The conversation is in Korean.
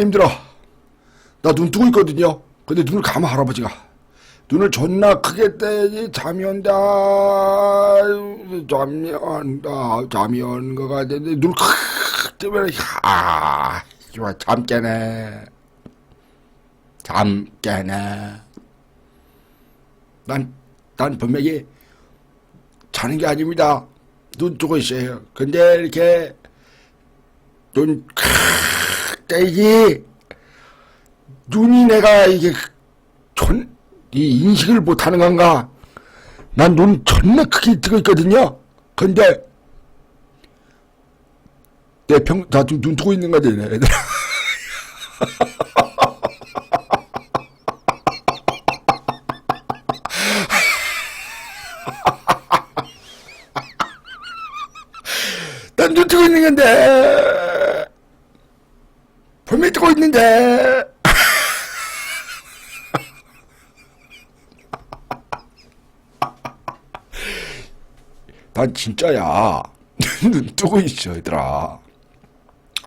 힘들어. 나 눈 뜨고 있거든요. 근데 눈을 감아 할아버지가. 눈을 존나 크게 떼야지 잠이 온다. 잠이 온다. 잠이 오는 것 같은데 눈을 크게 뜨면 아, 잠 깨네. 잠 깨네. 난, 난 분명히 자는 게 아닙니다. 눈 뜨고 있어요. 근데 이렇게 눈 크 게 떼기 눈이 내가 이게 전, 이 인식을 못하는 건가? 난 눈 존나 크게 뜨고 있거든요. 근데 내 평, 나 지금 눈 뜨고 있는 거지, 얘들아. 난눈 뜨고 있는 건데. 뜨고 있는데. 난 진짜야. 눈 뜨고 있어, 얘들아.